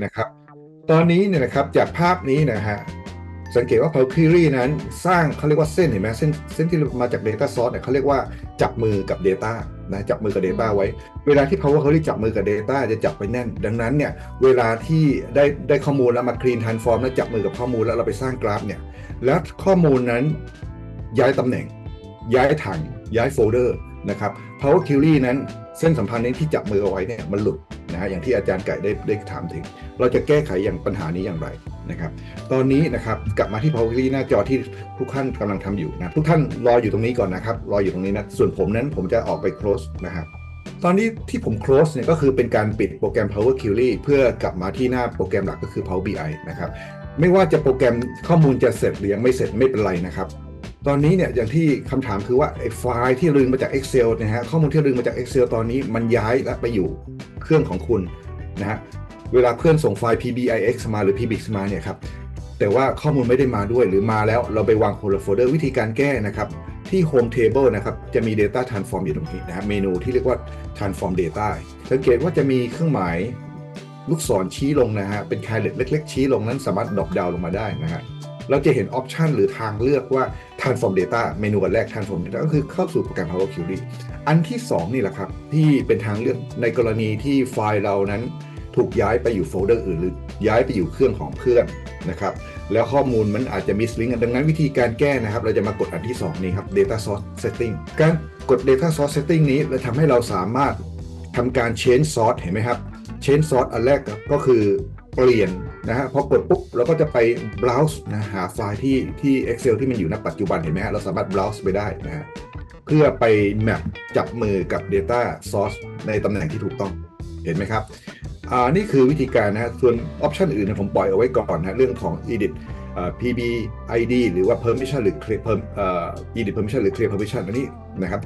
นะครับ ตอนนี้เนี่ยนะครับจากภาพนี้นะฮะสังเกตว่า Power Query นั้นสร้างเขาเรียกว่าเส้นเห็นไหมเส้นเส้นที่มาจาก Data Source เนี่ยเขาเรียกว่าจับมือกับ Data นะจับมือกับ Data ไว้ เวลาที่ Power Query จับมือกับ Data จะจับไปแน่น ดังนั้นเนี่ยเวลาที่ได้ได้ข้อมูลแล้วมา clean transform แล้วจับมือกับข้อมูลแล้วเราไปสร้างกราฟเนี่ยแล้วข้อมูลนั้นย้ายตำแหน่ง ย้ายถังย้ายโฟลเดอร์นะครับ Power Query นั้นเส้นสัมพันธ์นี้ที่จับมือเอาไว้เนี่ยมันหลุด นะฮะอย่างที่อาจารย์ไก่ได้ได้ถามถึง เราจะแก้ไขอย่างปัญหานี้อย่างไรนะครับ ตอนนี้นะครับกลับมาที่ Power Query หน้าจอที่ทุกท่านกำลังทำอยู่นะทุกท่านรออยู่ตรงนี้ก่อนนะครับรออยู่ตรงนี้นะส่วนผมนั้นผมจะออกไป close นะครับตอนนี้ที่ผม close เนี่ยก็คือเป็นการปิดโปรแกรม Power Query เพื่อกลับมาที่หน้าโปรแกรมหลักก็คือ Power BI นะครับไม่ว่าจะโปรแกรมข้อมูลจะเสร็จหรือยังไม่เสร็จไม่เป็นไรนะครับตอนนี้เนี่ยอย่างที่คำถามคือว่าไอ้ไฟล์ที่ดึงมาจาก Excel นะฮะข้อมูลที่ดึงมาจาก Excel ตอนนี้มันย้ายและไปอยู่ เครื่องของคุณนะฮะเวลาเพื่อนส่งไฟล์ PBIX มาหรือ PBIX มาเนี่ยครับแต่ว่าข้อมูลไม่ได้มาด้วยหรือมาแล้วเราไปวางคนละโฟลเดอร์วิธีการแก้นะครับ ที่ Home Table นะครับ จะมี Data Transform อยู่ตรงนี้นะฮะเมนูที่เรียกว่า Transform Data สังเกตว่าจะมีเครื่องหมายลูกศรชี้ลงนะฮะเป็นคายเล็ตเล็ก ๆ ชี้ลงนั้นสามารถดรอปดาวลงมาได้นะฮะ เราจะเห็นออปชันหรือทางเลือกว่า transform data เมนูอันแรก transform data ก็คือเข้าสู่โปรแกรม Power Query อันที่ 2 นี่แหละครับ ที่เป็นทางเลือกในกรณีที่ไฟล์เรานั้นถูกย้ายไปอยู่โฟลเดอร์อื่นหรือย้ายไปอยู่เครื่องของเพื่อนนะครับแล้วข้อมูลมันอาจจะมิสลิงกันดังนั้นวิธีการแก้นะครับ เราจะมากดอันที่ 2 นี้ครับ data source setting การกด data source setting นี้เราทำให้เราสามารถทำการ change source เห็นไหมครับ change source อันแรกก็คือ เปลี่ยนนะฮะพอกดปุ๊บเราก็จะไป browse นะหาไฟล์ที่ที่ Excel ที่มันอยู่ณปัจจุบันเห็นไหมฮะเราสามารถ browse ไปได้นะฮะเพื่อไป map จับมือกับ data source ในตำแหน่งที่ถูกต้องเห็นไหมครับอ่านี่คือวิธีการนะฮะส่วนออปชันอื่นผมปล่อยเอาไว้ก่อนนะเรื่องของ edit PBID หรือว่า permission หรือ clear perm อ่า edit permission หรือ clear permission อันนี้นะครับ